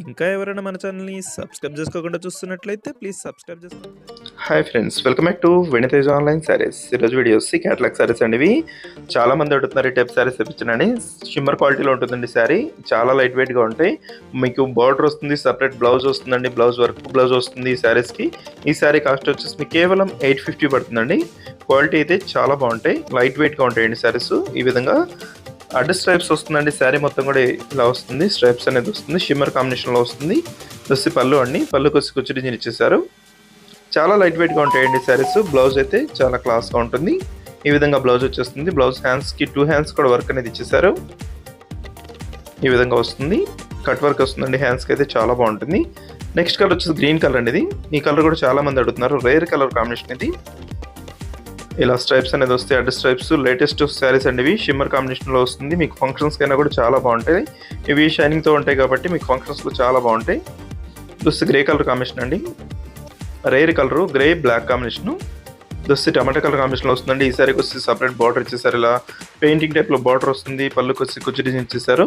ఇంకా ఎవరైనా మన ఛానల్‌ని సబ్స్క్రైబ్ చేసుకోకుండా చూస్తున్నట్లయితే ప్లీజ్ సబ్స్క్రైబ్ చేసుకోండి. Hi friends welcome back to Vinitej online saris ఈరోజు వీడియోస్ క్యాటలాగ్ శారీస్ అండి ఇవి చాలా మంది అడుగుతున్నారు ఈ టైప్ శారీస్ తెప్పించండి షిమ్మర్ క్వాలిటీలో ఉంటుందండి శారీ చాలా లైట్ వెయిట్గా ఉంటాయి. మీకు బార్డర్ వస్తుంది సపరేట్ బ్లౌజ్ వస్తుందండి. బ్లౌజ్ వర్క్ బ్లౌజ్ వస్తుంది ఈ శారీస్కి ఈ శారీ కాస్ట్ వచ్చేసి మీకు కేవలం ఎయిట్ ఫిఫ్టీ పడుతుందండి. క్వాలిటీ అయితే చాలా బాగుంటాయి. లైట్ వెయిట్గా ఉంటాయండి శారీస్ ఈ విధంగా అడ్డ స్ట్రైప్స్ వస్తుందండి. శారీ మొత్తం కూడా ఇలా వస్తుంది. స్ట్రైప్స్ అనేది వస్తుంది. షిమ్మర్ కాంబినేషన్లో వస్తుంది. దస్సి పళ్ళు అండి. పళ్ళు కొసి కుచ్చి డిజైన్ ఇచ్చేసారు చాలా లైట్ వెయిట్గా ఉంటాయండి శారీస్. బ్లౌజ్ అయితే చాలా క్లాస్గా ఉంటుంది. ఈ విధంగా బ్లౌజ్ వచ్చేస్తుంది. బ్లౌజ్ హ్యాండ్స్కి టూ హ్యాండ్స్ కూడా వర్క్ అనేది ఇచ్చేసారు ఈ విధంగా వస్తుంది. కట్ వర్క్ వస్తుందండి. హ్యాండ్స్కి అయితే చాలా బాగుంటుంది. నెక్స్ట్ కలర్ వచ్చేసి గ్రీన్ కలర్ అండి ఇది. ఈ కలర్ కూడా చాలా మంది అడుగుతున్నారు. రేర్ కలర్ కాంబినేషన్ ఇది. ఇలా స్ట్రైప్స్ అనేది వస్తాయి. అడ్డ స్ట్రైప్స్ లేటెస్ట్ శారీస్ అండి ఇవి. షిమ్మర్ కాంబినేషన్లో వస్తుంది. మీకు ఫంక్షన్స్ కైనా కూడా చాలా బాగుంటాయి. ఇవి షైనింగ్తో ఉంటాయి కాబట్టి మీకు ఫంక్షన్స్లో చాలా బాగుంటాయి. దుస్తి గ్రే కలర్ కాంబినేషన్ అండి. Rare colour grey black combination దుస్తి tomato colour కాంబినేషన్లో వస్తుందండి. ఈ సారీకి వచ్చి సపరేట్ బార్డర్ ఇచ్చేసారు ఇలా. పెయింటింగ్ టైప్లో బార్డర్ వస్తుంది. పళ్ళుకి వచ్చి కుచ్చి డిజైన్ ఇచ్చేసారు.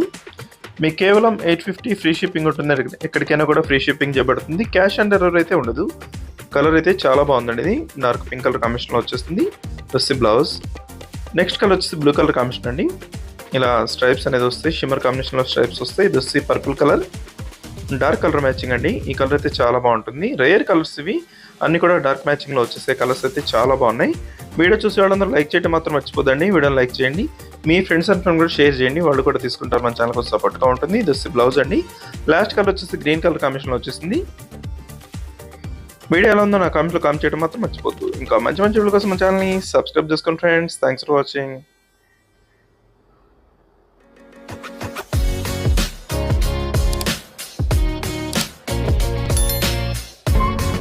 మీకు కేవలం ఎయిట్ ఫిఫ్టీ ఫ్రీ షిప్పింగ్ ఉంటుంది. ఎక్కడికైనా కూడా ఫ్రీ షిప్పింగ్ చేయబడుతుంది. క్యాష్ ఆన్ డెలివరీ అయితే ఉండదు. కలర్ అయితే చాలా బాగుందండి. ఇది డార్క్ పింక్ కలర్ కాంబినేషన్లో వచ్చేస్తుంది. Plus blouse. నెక్స్ట్ కలర్ వచ్చేసి బ్లూ కలర్ కాంబినేషన్ అండి. ఇలా స్ట్రైప్స్ అనేది వస్తాయి. షిమ్మర్ కాంబినేషన్లో స్ట్రైప్స్ వస్తాయి. ఇది వచ్చి purple colour. Dark colour matching అండి. ఈ కలర్ అయితే చాలా బాగుంటుంది. రేర్ కలర్స్ ఇవి. అన్ని కూడా డార్క్ మ్యాచింగ్లో వచ్చేసే కలర్స్ అయితే చాలా బాగున్నాయి. వీడియో చూసే వాళ్ళందరూ లైక్ చేయడం మాత్రం మర్చిపోదండి వీడియోని లైక్ చేయండి. మీ ఫ్రెండ్స్ అండ్ ఫ్రెండ్ కూడా షేర్ చేయండి. వాళ్ళు కూడా తీసుకుంటారు. మన ఛానల్ కోసం సపోర్ట్గా ఉంటుంది. ఇది వచ్చి బ్లౌజ్ అండి. లాస్ట్ కలర్ వచ్చేసి గ్రీన్ కలర్ కాంబినేషన్లో వచ్చేసింది. వీడియో ఎలా ఉందో నా కామెంట్లో కామెంట్ చేయడం మాత్రం మర్చిపోద్దు ఇంకా మంచి మంచి వీడియో కోసం మన ఛానల్ని సబ్స్క్రైబ్ చేసుకోండి ఫ్రెండ్స్ థ్యాంక్స్ ఫర్ వాచింగ్